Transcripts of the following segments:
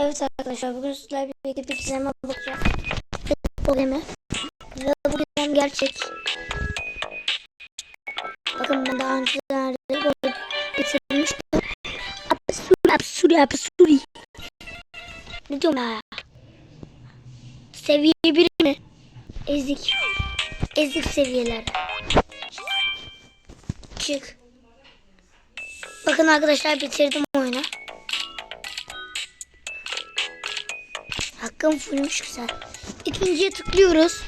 Evet arkadaşlar bugün sizlerle birlikte bir gizeme bakacağız. Problemi. Ve bu gizem gerçek. Bakın ben daha öncelerde böyle bitirmiştim. Absuri absuri absuri. Ne diyorum ya? Seviye bir mi? Ezik. Ezik seviyeler. Çık. Bakın arkadaşlar bitirdim oyunu. Hakkım fullmuş güzel. İkinciye tıklıyoruz.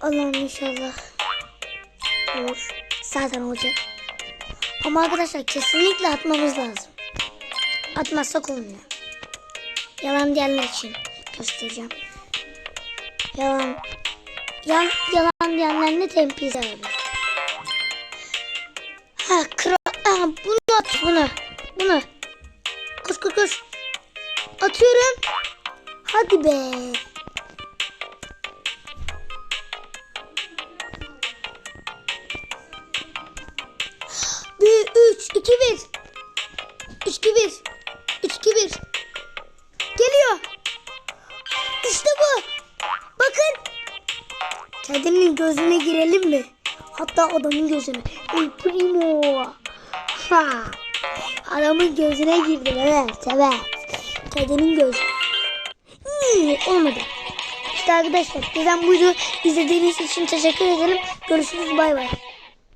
Allah'ım inşallah. Olur. Zaten olacak. Ama arkadaşlar kesinlikle atmamız lazım. Atmazsak olmuyor. Yalan diyenler için göstereceğim. Yalan. Yan, yalan diyenler ne tempiz abi. Ha kral. Ha, bunu at bunu. Bunu. Koş koş koş. Atıyorum. Hadi be. Bir, üç, iki, bir. İki, bir. İki, bir. Geliyor. İşte bu. Bakın. Kedinin gözüne girelim mi? Hatta adamın gözüne. El primo. Ha. Adamın gözüne girdim evet evet. Kedinin gözü. Hmm, olmadı. İşte arkadaşlar bizden buydu. İzlediğiniz için teşekkür ederim. Görüşürüz bay bay.